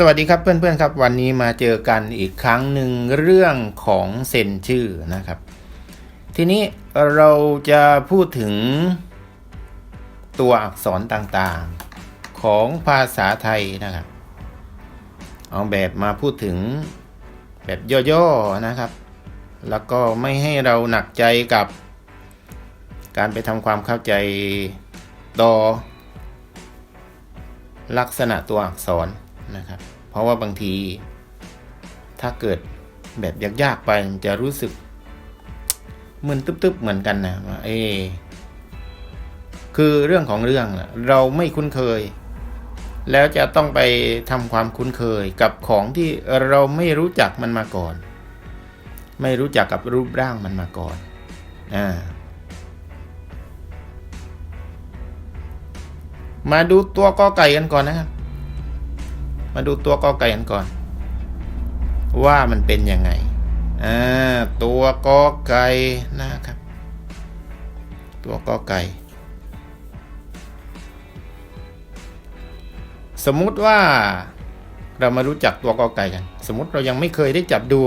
สวัสดีครับเพื่อนๆครับ วันนี้มาเจอกันอีกครั้งหนึ่งเรื่องของเซ็นชื่อนะครับ ทีนี้เราจะพูดถึงตัวอักษรต่างๆของภาษาไทยนะครับ เอาแบบมาพูดถึงแบบย่อๆนะครับ แล้วก็ไม่ให้เราหนักใจกับ การไปทำความเข้าใจต่อลักษณะตัวอักษร นะครับ เพราะว่าบางที ถ้าเกิดแบบยากๆไปมันจะรู้สึกมึนตึ๊บๆเหมือนกันนะว่าเอคือเรื่องของเรื่องเราไม่คุ้นเคย แล้วจะต้องไปทำความคุ้นเคยกับของที่เราไม่รู้จักมันมาก่อน ไม่รู้จักกับรูปร่างมันมาก่อนอ่ามาดูตัวกอไก่กันก่อนนะครับ มาดูตัวกอไก่กันก่อน ว่ามันเป็นยังไงอ่าตัวกอไก่นะครับ ตัวกอไก่ สมมุติว่าเรามารู้จักตัวกอไก่กัน สมมติเรายังไม่เคยได้จับดู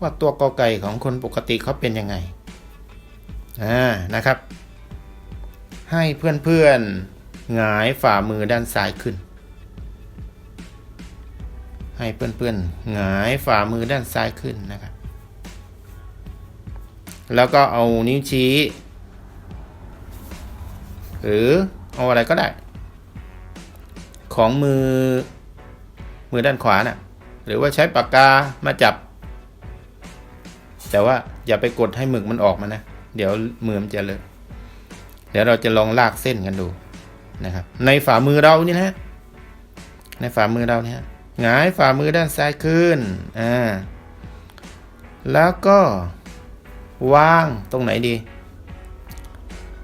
ว่าตัวกอไก่ของคนปกติเขาเป็นยังไงอ่านะครับ ให้เพื่อนๆหงายฝ่ามือด้านซ้ายขึ้น ให้เพื่อนๆหงายฝ่ามือด้านซ้ายขึ้นนะครับ แล้วก็เอานิ้วชี้ หรือเอาอะไรก็ได้ ของมือมือด้านขวานะ่ะหรือว่าใช้ปากกามาจับ แต่ว่าอย่าไปกดให้หมึกมันออกมานะ เดี๋ยวมือมันจะเลอะเดี๋ยวเราจะลองลากเส้นกันดูนะครับ ในฝ่ามือเรานี่นะในฝ่ามือเราเนี่ย หงายฝ่ามือด้านซ้ายขึ้น อ่า แล้วก็ วางตรงไหนดี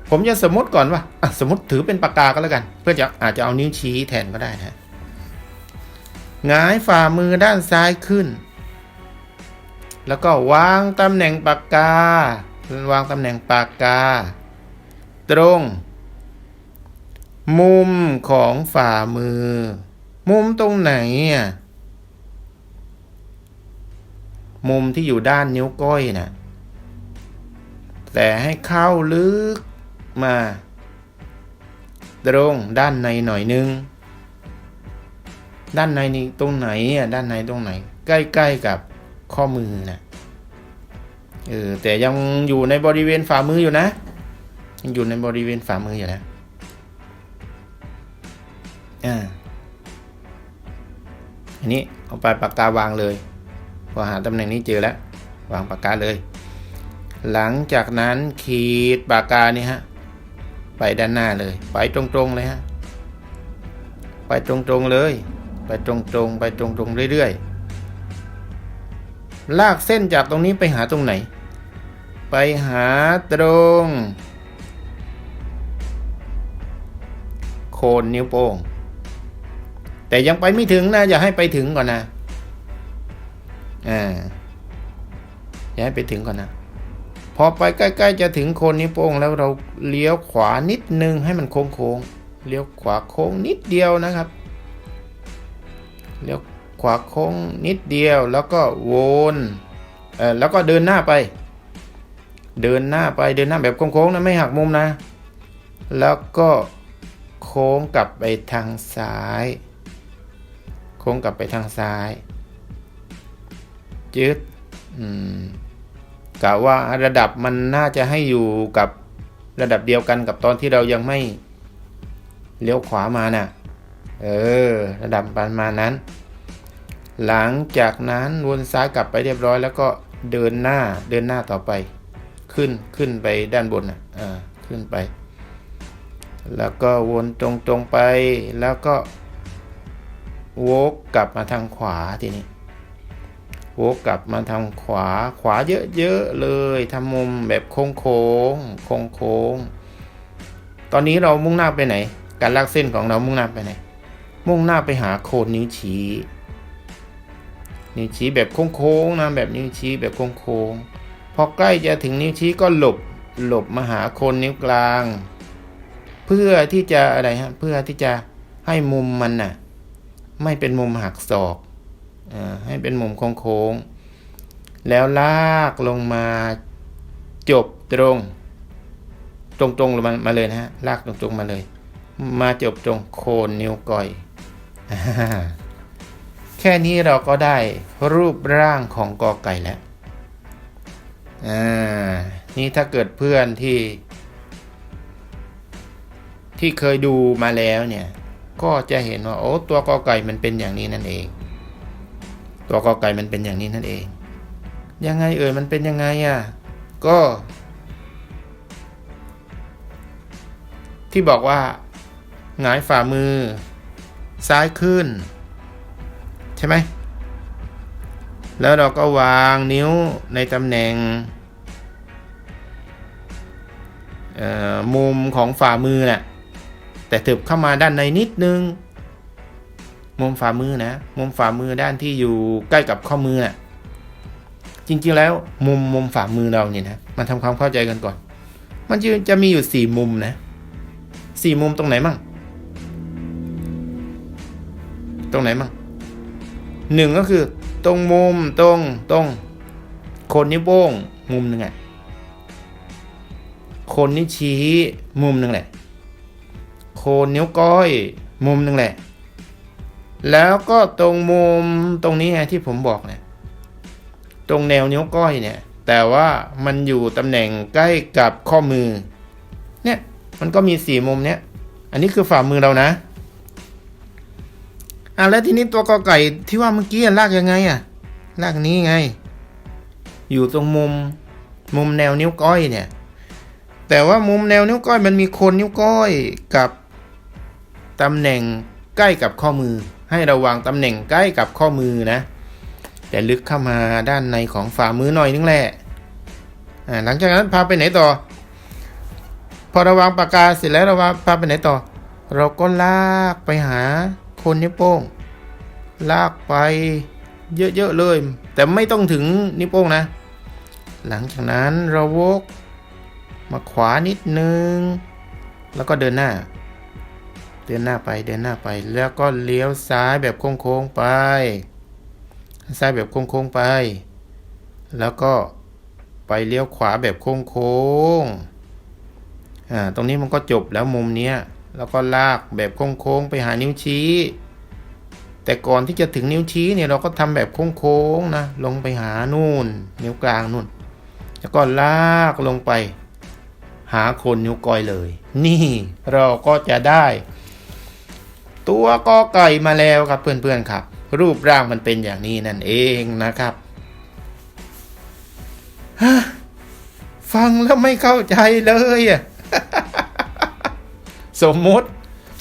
ผมจะสมมติก่อนว่าอะสมมติถือเป็นปากกาก็แล้วกัน เพื่อจะอาจจะเอานิ้วชี้แทนก็ได้นะหงายฝ่ามือด้านซ้ายขึ้น แล้วก็วางตำแหน่งปากกา วางตำแหน่งปากกา ตรง มุมของฝ่ามือ มุมตรงไหนอะมุมที่อยู่ด้านนิ้วก้อยนะ่ะแต่ให้เข้าลึกมา ตรงด้านในหน่อยนึง ด้านในนี่ตรงไหนอะด้านในตรงไหน ใกล้ๆกับข้อมือนะเออแต่ยังอยู่ในบริเวณฝ่ามืออยู่นะยังอยู่ในบริเวณฝ่ามืออยู่นะอ่า อันนี้เอาปลายปากกาวางเลย พอหาตำแหน่งนี้เจอแล้ว วางปากกาเลย หลังจากนั้นขีดปากกานี่ฮะไปด้านหน้าเลย ไปตรงๆเลยฮะไปตรงๆเลย ไปตรงๆไปตรงๆเรื่อยๆ ลากเส้นจากตรงนี้ไปหาตรงไหน ไปหาตรง โคนนิ้วโป้ง แต่ยังไปไม่ถึงนะอย่าให้ไปถึงก่อนนะอ่าอย่าให้ไปถึงก่อนนะ พอไปใกล้ ๆ จะถึงคนนิ้วโป้งแล้วเราเลี้ยวขวานิดนึงให้มันโค้งๆเลี้ยวขวาโค้งนิดเดียวนะครับเลี้ยวขวาโค้งนิดเดียวแล้วก็วนเออแล้วก็เดินหน้าไป เดินหน้าไปเดินหน้าแบบโค้งๆนะไม่หักมุมนะ แล้วก็โค้งกลับไปทางซ้าย โค้งกลับไปทางซ้าย จึดกะว่าระดับมันน่าจะให้อยู่กับระดับเดียวกันกับตอนที่เรายังไม่เลี้ยวขวามาน่ะ เออ ระดับประมาณนั้น หลังจากนั้นวนซ้ายกลับไปเรียบร้อย แล้วก็เดินหน้าเดินหน้าต่อไป ขึ้นขึ้นไปด้านบนอะอ่าขึ้นไป แล้วก็วนตรงๆไปแล้วก็ วกกลับมาทางขวาทีนี้วกกลับมาทางขวาขวาเยอะๆเลยทำมุมแบบโค้งโค้งโค้งโค้งตอนนี้เรามุ่งหน้าไปไหน การลากเส้นของเรามุ่งหน้าไปไหน มุ่งหน้าไปหาโคนนิ้วชี้นิ้วชี้แบบโค้งๆนะแบบนิ้วชี้แบบโค้งๆพอใกล้จะถึงนิ้วชี้ก็หลบหลบมาหาโคนนิ้วกลาง เพื่อที่จะอะไรฮะเพื่อที่จะให้มุมมันน่ะ ไม่เป็นมุมหักศอกอให้เป็นมุมโค้งๆ แล้วลากลงมาจบตรง ตรงๆลงมามาเลยนะฮะ ลากตรงๆมาเลย มาจบตรงโคนนิ้วก้อยอแค่นี้เราก็ได้รูปร่างของกอไก่แล้วอ่านี่ถ้าเกิดเพื่อนที่ ที่เคยดูมาแล้วเนี่ย ก็จะเห็นว่าโอ้ตัวกอไก่มันเป็นอย่างนี้นั่นเอง ตัวกอไก่มันเป็นอย่างนี้นั่นเอง ยังไงเอ่ยมันเป็นยังไงอะก็ ที่บอกว่าหงายฝ่ามือ ซ้ายขึ้น ใช่ไหมแล้วเราก็วางนิ้วในตำแหน่งมุมของฝ่ามือน่ะ แต่ถึบเข้ามาด้านในนิดนึง มุมฝ่ามือนะ มุมฝ่ามือด้านที่อยู่ใกล้กับข้อมือน่ะจริงๆแล้วมุมมุมฝ่ามือเราเนี่ยนะ มันทำความเข้าใจกันก่อน มันจะจะมีอยู่สี่มุมนะสี่มุมตรงไหนมั่ง ตรงไหนมั่งหนึ่งก็คือตรงมุมตรงตรงโคนนิ้วโป้งมุมหนึ่งอะโคนนิ้วชี้มุมหนึ่งแหละ คนนิ้วก้อยมุมหนึ่งแหละ แล้วก็ตรงมุมตรงนี้ไงที่ผมบอกเนี่ย ตรงแนวนิ้วก้อยเนี่ย แต่ว่ามันอยู่ตำแหน่งใกล้กับข้อมือ เนี่ยมันก็มีสี่มุมเนี้ยอันนี้คือฝ่ามือเรานะอะแล้วทีนี้ตัวกอไก่ที่ว่าเมื่อกี้ลากยังไงอะ ลากนี้ไง อยู่ตรงมุมมุมแนวนิ้วก้อยเนี่ย แต่ว่ามุมแนวนิ้วก้อยมันมีโคนนิ้วก้อยกับ ตำแหน่งใกล้กับข้อมือ ให้ระวังตำแหน่งใกล้กับข้อมือนะ แต่ลึกเข้ามาด้านในของฝ่ามือหน่อยนึงแหละหลังจากนั้นพาไปไหนต่อ พอระวางปากกาเสร็จแล้วเราว่าพาไปไหนต่อ เราก็ลากไปหาคนนิ้วโป้ง ลากไปเยอะๆเลย แต่ไม่ต้องถึงนิ้วโป้งนะ หลังจากนั้นเราวกมาขวานิดนึง แล้วก็เดินหน้า เดินหน้าไปเดินหน้าไป แล้วก็เลี้ยวซ้ายแบบโค้งๆไปซ้ายแบบโค้งๆไป แล้วก็ไปเลี้ยวขวาแบบโค้งๆอ่าตรงนี้มันก็จบแล้วมุมเนี้ยแล้วก็ลากแบบโค้งๆไปหานิ้วชี้ แต่ก่อนที่จะถึงนิ้วชี้เนี่ยเราก็ทำแบบโค้งๆนะลงไปหานู่น นิ้วกลางนู่น แล้วก็ลากลงไป หาคนนิ้วก้อยเลย นี่เราก็จะได้ ตัวกอไก่มาแล้วครับเพื่อนๆครับ รูปร่างมันเป็นอย่างนี้นั่นเองนะครับฟังแล้วไม่เข้าใจเลยอะสมมติ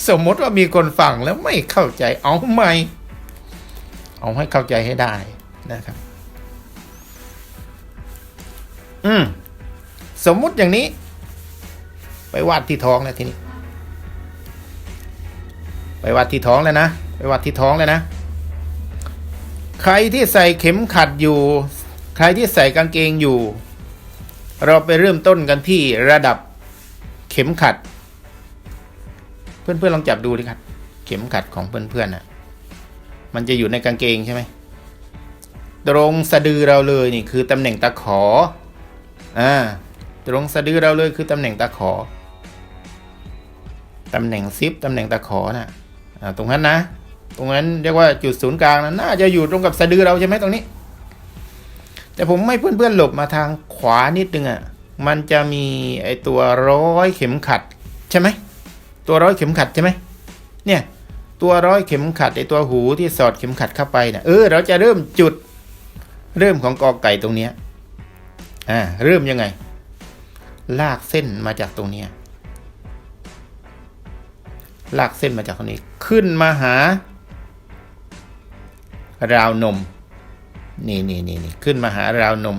สมมติว่ามีคนฟังแล้วไม่เข้าใจเอาไหม่เอาให้เข้าใจให้ได้นะครับ อืม สมมุติอย่างนี้ ไปวาดที่ท้องแล้วทีนี้ ไปวัดที่ท้องแล้วนะ ไปวัดที่ท้องแล้วนะ ใครที่ใส่เข็มขัดอยู่ ใครที่ใส่กางเกงอยู่ เราไปเริ่มต้นกันที่ระดับเข็มขัด เพื่อนๆลองจับดูดิครับ เข็มขัดของเพื่อนๆน่ะ มันจะอยู่ในกางเกงใช่ไหมตรงสะดือเราเลยนี่คือตำแหน่งตะขอ อ่า ตรงสะดือเราเลยคือตำแหน่งตะขอ ตำแหน่งซิปตำแหน่งตะขอน่ะอ่า ตรงนั้นนะ ตรงนั้นเรียกว่าจุดศูนย์กลางนะน่าจะอยู่ตรงกับสะดือเราใช่ไหมตรงนี้ แต่ผมไม่เพื่อนๆหลบมาทางขวานิดนึงอะมันจะมีไอตัวร้อยเข็มขัดใช่ไหมตัวร้อยเข็มขัดใช่ไหมเนี่ยตัวร้อยเข็มขัดไอตัวหูที่สอดเข็มขัดเข้าไปเนี่ยเออเราจะเริ่มจุดเริ่มของกอไก่ตรงเนี้ยอ่าเริ่มยังไง ลากเส้นมาจากตรงเนี้ย ลากเส้นมาจากตรงนี้ขึ้นมาหา ราวนม นี่นี่นี่นี่ขึ้นมาหาราวนม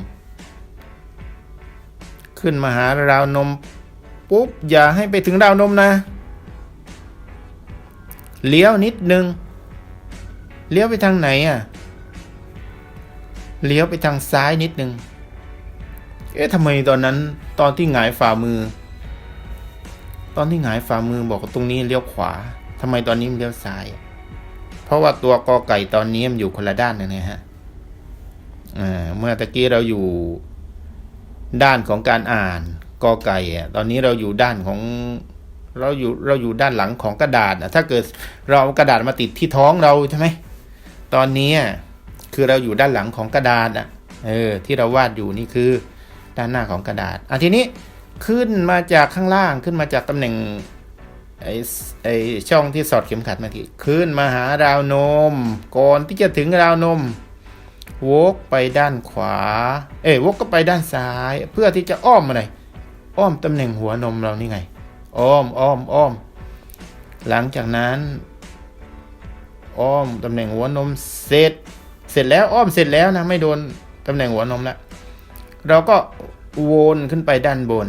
ขึ้นมาหาราวนมปุ๊บอย่าให้ไปถึงราวนมนะ เลี้ยวนิดนึง เลี้ยวไปทางไหนอะ เลี้ยวไปทางซ้ายนิดนึง เอ๊ะทำไมตอนนั้นตอนที่หงายฝ่ามือ ตอนที่หงายฝ่ามือบอกว่าตรงนี้เลี้ยวขวาทำไมตอนนี้มันเลี้ยวซ้าย เพราะว่าตัวกอไก่ตอนนี้มันอยู่คนละด้านนะเนี่ยฮะเมื่อตะกี้เราอยู่ด้านของการอ่านกอไก่อะตอนนี้เราอยู่ด้านของเราอยู่เราอยู่ด้านหลังของกระดาษอะถ้าเกิดเราเอากระดาษมาติดที่ท้องเราใช่ไหมตอนนี้คือเราอยู่ด้านหลังของกระดาษอะเออที่เราวาดอยู่นี่คือด้านหน้าของกระดาษอะทีนี้ ขึ้นมาจากข้างล่างขึ้นมาจากตำแหน่งไอ้ไอ้ช่องที่สอดเข็มขัดเมื่อกี้ขึ้นมาหาราวนม ก่อนที่จะถึงราวนมวกไปด้านขวา เอ้ยวกก็ไปด้านซ้าย เพื่อที่จะอ้อมอะไรอ้อมตำแหน่งหัวนมเรานี่ไง อ้อมอ้อมอ้อม หลังจากนั้น อ้อมตำแหน่งหัวนมเสร็จ เสร็จแล้วอ้อมเสร็จแล้วนะไม่โดนตำแหน่งหัวนมแล้วเราก็ วนขึ้นไปด้านบน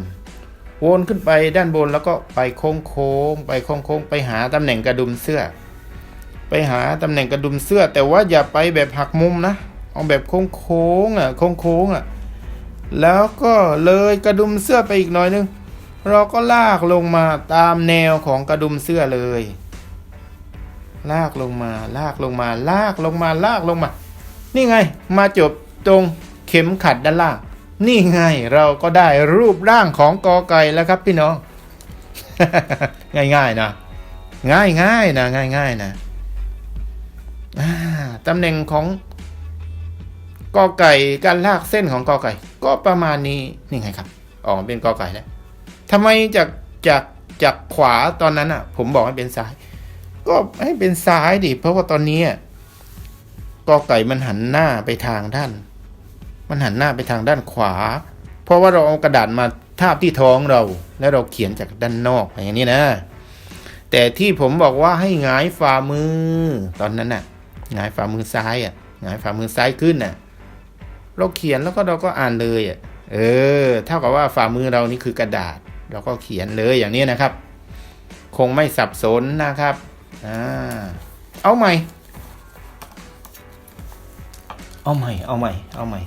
วนขึ้นไปด้านบนแล้วก็ไปโค้งโค้งไปโค้งโค้งไปหาตำแหน่งกระดุมเสื้อ ไปหาตำแหน่งกระดุมเสื้อ แต่ว่าอย่าไปแบบหักมุมนะเอาแบบโค้งโค้งอะโค้งโค้งอะแล้วก็เลยกระดุมเสื้อไปอีกหน่อยนึง เราก็ลากลงมาตามแนวของกระดุมเสื้อเลย ลากลงมาลากลงมา ลากลงมาลากลงมา นี่ไง มาจบตรงเข็มขัดด้านล่าง นี่ไงเราก็ได้รูปร่างของกอไก่แล้วครับพี่น้อง ง่ายๆนะง่ายง่ายๆนะง่ายง่ายๆนะตำแหน่งของกอไก่การลากเส้นของกอไก่ ก็ประมาณนี้นี่ไงครับออกมาเป็นกอไก่แล้วทำไมจากจากจากขวาตอนนั้นอะ ผมบอกให้เป็นซ้าย ก็ให้เป็นซ้ายดิเพราะว่าตอนนี้กอไก่มันหันหน้าไปทางด้าน มันหันหน้าไปทางด้านขวา เพราะว่าเราเอากระดาษมาทาบที่ท้องเรา แล้วเราเขียนจากด้านนอกอย่างนี้นะ แต่ที่ผมบอกว่าให้หงายฝ่ามือตอนนั้นน่ะหงายฝ่ามือซ้ายอะหงายฝ่ามือซ้ายขึ้นน่ะ เราเขียนแล้วก็เราก็อ่านเลยอะเออเท่ากับว่าฝ่ามือเรานี่คือกระดาษ เราก็เขียนเลยอย่างนี้นะครับ คงไม่สับสนนะครับอ่าเอาใหม่ เอาใหม่ เอาใหม่ เอาใหม่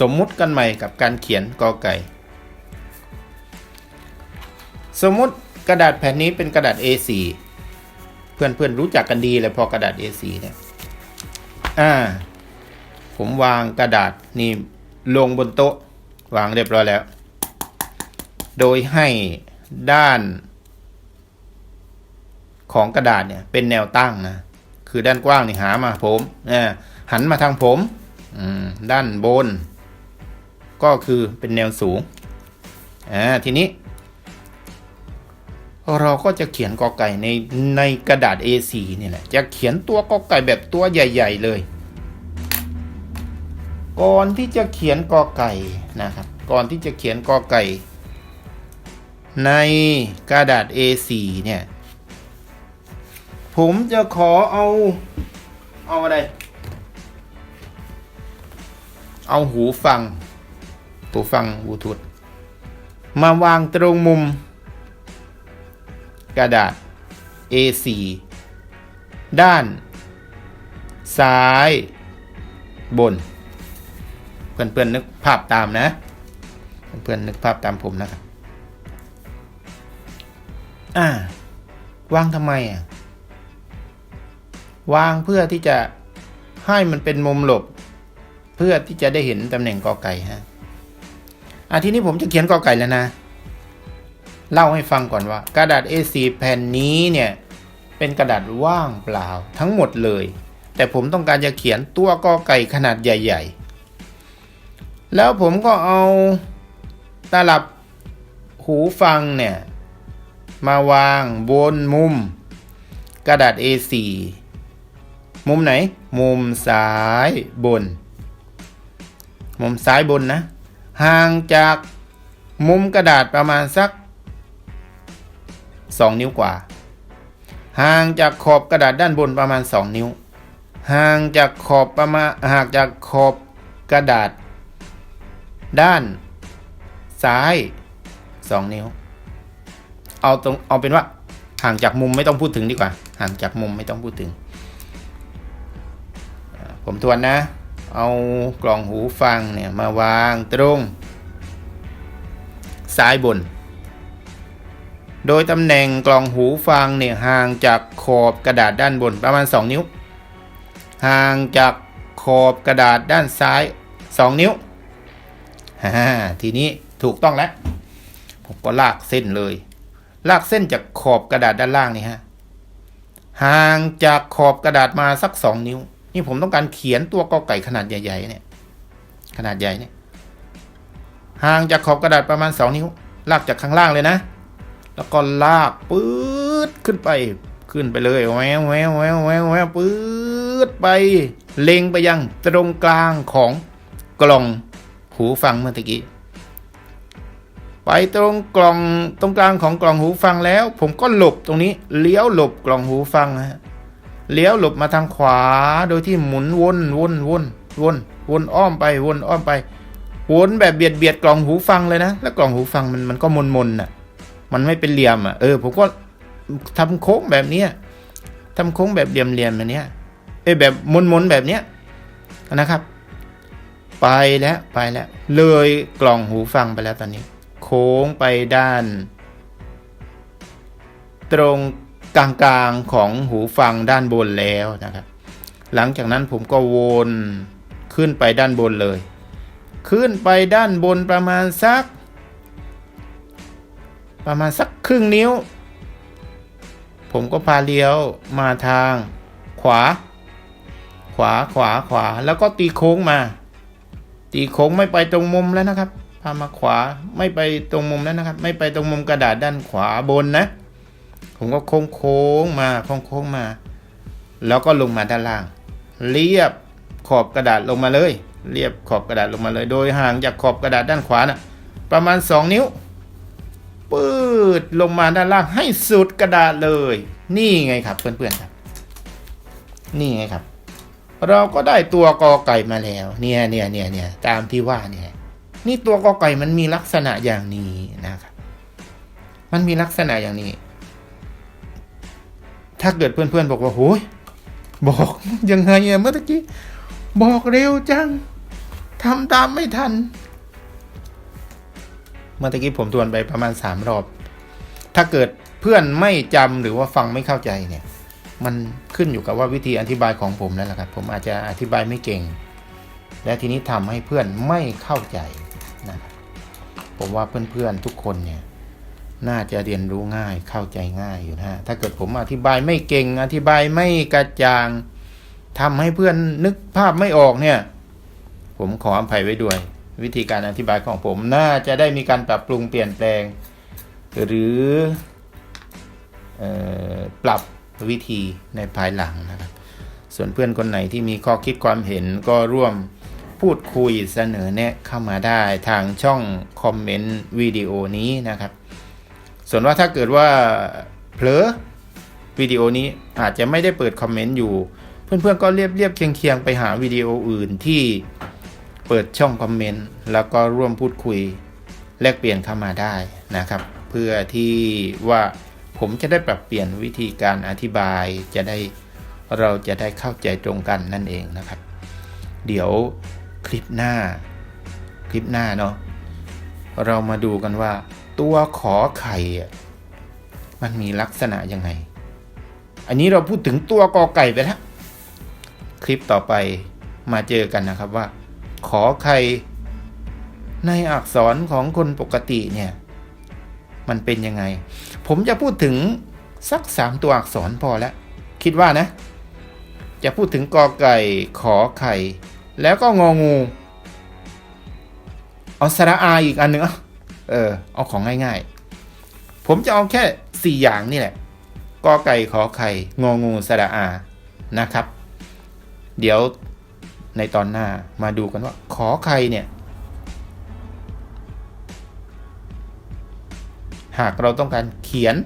สมมุติกันใหม่กับการเขียนกอไก่ สมมุติกระดาษแผ่นนี้เป็นกระดาษ A4 เพื่อนเพื่อนๆรู้จักกันดีเลยพอกระดาษ A4 เนี่ย อ่า ผมวางกระดาษนี่ลงบนโต๊ะ วางเรียบร้อยแล้ว โดยให้ด้าน ของกระดาษเนี่ยเป็นแนวตั้งนะ คือด้านกว้างนี่หามาผม หันมาทางผม ด้านบน ก็คือเป็นแนวสูงอ่าทีนี้ เราก็จะเขียนกอไก่ในในกระดาษ A4 นี่แหละ จะเขียนตัวกอไก่แบบตัวใหญ่ ๆ เลย ก่อนที่จะเขียนกอไก่นะครับ ก่อนที่จะเขียนกอไก่ ในกระดาษ A4 เนี่ยผมจะขอเอา เอาอะไร เอาหูฟัง หูฟังบลูทูธมาวางตรงมุม กระดาษ A4 ด้านซ้ายบน เพื่อนๆนึกภาพตามนะ เพื่อนๆนึกภาพตามผมนะครับอ่าวางทำไมอะวางเพื่อที่จะให้มันเป็นมุมหลบ เพื่อที่จะได้เห็นตำแหน่งกอไก่ฮะ อะทีนี้ผมจะเขียนกอไก่แล้วนะ เล่าให้ฟังก่อนว่า กระดาษ A4 แผ่นนี้เนี่ยเป็นกระดาษว่างเปล่าทั้งหมดเลย แต่ผมต้องการจะเขียนตัวกอไก่ขนาดใหญ่ ๆ แล้วผมก็เอาตลับหูฟังเนี่ย มาวางบนมุม กระดาษ A4 มุมไหน มุมซ้ายบน มุมซ้ายบนนะ ห่างจากมุมกระดาษประมาณสัก 2 นิ้วกว่า ห่างจากขอบกระดาษด้านบนประมาณ 2 นิ้ว ห่างจากขอบประมาณห่างจากขอบกระดาษ ด้านซ้าย 2 นิ้ว เอาตรงเอาเป็นว่าห่างจากมุมไม่ต้องพูดถึงดีกว่า ห่างจากมุมไม่ต้องพูดถึง ผมทวนนะ เอากล่องหูฟังเนี่ยมาวางตรง ซ้ายบน โดยตำแหน่งกล่องหูฟังเนี่ยห่างจากขอบกระดาษด้านบนประมาณ 2 นิ้ว ห่างจากขอบกระดาษด้านซ้าย 2 นิ้วฮ่าทีนี้ถูกต้องแล้ว ผมก็ลากเส้นเลย ลากเส้นจากขอบกระดาษด้านล่างนี่ฮะห่างจากขอบกระดาษมาสักสองนิ้ว นี่ผมต้องการเขียนตัวกอไก่ขนาดใหญ่ๆเนี่ย ขนาดใหญ่เนี่ย ห่างจากขอบกระดาษประมาณสองนิ้ว ลากจากข้างล่างเลยนะ แล้วก็ลากปื๊ดขึ้นไปขึ้นไปเลยแววแววแววแววแววปื๊ดไป เล็งไปยังตรงกลางของกล่องหูฟังเมื่อกี้ไปตรงกล่องตรงกลางของกล่องหูฟังแล้ว ผมก็หลบตรงนี้เลี้ยวหลบกล่องหูฟังฮะ เลี้ยวหลบมาทางขวาโดยที่หมุนวนวนวนวนวนอ้อมไปวนอ้อมไปวนแบบเบียดเบียดกล่องหูฟังเลยนะ แล้วกล่องหูฟังมันมันก็มนมนน่ะ มันไม่เป็นเหลี่ยมอะเออผมก็ทำโค้งแบบเนี้ยทำโค้งแบบเหลี่ยมเหลี่ยมแบบเนี้ยเอ้ยแบบมนมนแบบเนี้ยนะครับ ไปแล้วไปแล้ว เลยกล่องหูฟังไปแล้วตอนนี้ โค้งไปด้าน ตรง กลางๆของหูฟังด้านบนแล้วนะครับ หลังจากนั้นผมก็วนขึ้นไปด้านบนเลย ขึ้นไปด้านบนประมาณสัก ประมาณสักครึ่งนิ้ว ผมก็พาเลี้ยวมาทางขวา ขวาขวาขวาแล้วก็ตีโค้งมา ตีโค้งไม่ไปตรงมุมแล้วนะครับพามาขวาไม่ไปตรงมุมแล้วนะครับ ไม่ไปตรงมุมกระดาษด้านขวาบนนะ ผมก็โค้งโค้งมาโค้งโค้งมา แล้วก็ลงมาด้านล่าง เรียบขอบกระดาษลงมาเลย เรียบขอบกระดาษลงมาเลย โดยห่างจากขอบกระดาษด้านขวานะ่ะประมาณ 2 นิ้วปืดลงมาด้านล่างให้สุดกระดาษเลย นี่ไงครับเพื่อนๆครับ นี่ไงครับ เราก็ได้ตัวกอไก่มาแล้ว เนี่ยเนี่ยเนี่ยเนี่ยตามที่ว่าเนี่ย นี่ตัวกอไก่มันมีลักษณะอย่างนี้นะครับ มันมีลักษณะอย่างนี้ ถ้าเกิดเพื่อนๆบอกว่าโอ้ยบอกยังไงเมื่อกี้ บอกเร็วจังทำตามไม่ทัน เมื่อกี้ผมทวนไปประมาณสามรอบ ถ้าเกิดเพื่อนไม่จำหรือว่าฟังไม่เข้าใจเนี่ย มันขึ้นอยู่กับว่าวิธีอธิบายของผมนั่นแหละครับ ผมอาจจะอธิบายไม่เก่ง และทีนี้ทำให้เพื่อนไม่เข้าใจนะครับผมว่าเพื่อนๆทุกคนเนี่ย น่าจะเรียนรู้ง่ายเข้าใจง่ายอยู่นะฮะถ้าเกิดผมอธิบายไม่เก่ง อธิบายไม่กระจ่างทำให้เพื่อนนึกภาพไม่ออกเนี่ย ผมขออภัยไว้ด้วย วิธีการอธิบายของผมน่าจะได้มีการปรับปรุงเปลี่ยนแปลง หรือออปรับวิธีในภายหลังนะครับ ส่วนเพื่อนคนไหนที่มีข้อคิดความเห็นก็ร่วมพูดคุยเสนอแนะเข้ามาได้ทางช่องคอมเมนต์วิดีโอนี้นะครับ ส่วนว่าถ้าเกิดว่าเผลอวิดีโอนี้อาจจะไม่ได้เปิดคอมเมนต์อยู่ เพื่อนๆก็เรียบเรียบเคียงเคียงๆไปหาวิดีโออื่นที่เปิดช่องคอมเมนต์แล้วก็ร่วมพูดคุยแลกเปลี่ยนเข้ามาได้นะครับ เพื่อที่ว่าผมจะได้ปรับเปลี่ยนวิธีการอธิบายจะได้เราจะได้เข้าใจตรงกันนั่นเองนะครับ เดี๋ยวคลิปหน้า คลิปหน้าเนาะเรามาดูกันว่า ตัวขอไข่มันมีลักษณะยังไง อันนี้เราพูดถึงตัวกอไก่ไปแล้ว คลิปต่อไปมาเจอกันนะครับว่า ขอไข่ในอักษรของคนปกติเนี่ย มันเป็นยังไง ผมจะพูดถึงสักสามตัวอักษรพอแล้ว คิดว่านะ จะพูดถึงกอไก่ขอไข่ แล้วก็งองูเอาสระอาอีกอันหนึ่ง เออ เอาของง่ายๆ ผมจะเอาแค่สี่อย่างนี่แหละกอไก่ขอไข่งองูสระอานะครับ เดี๋ยวในตอนหน้ามาดูกันว่า ขอไข่เนี่ย หากเราต้องการเขียน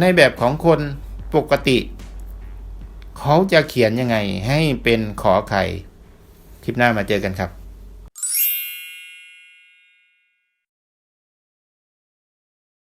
ในแบบของคนปกติ เขาจะเขียนยังไงให้เป็นขอไข่ คลิปหน้ามาเจอกันครับ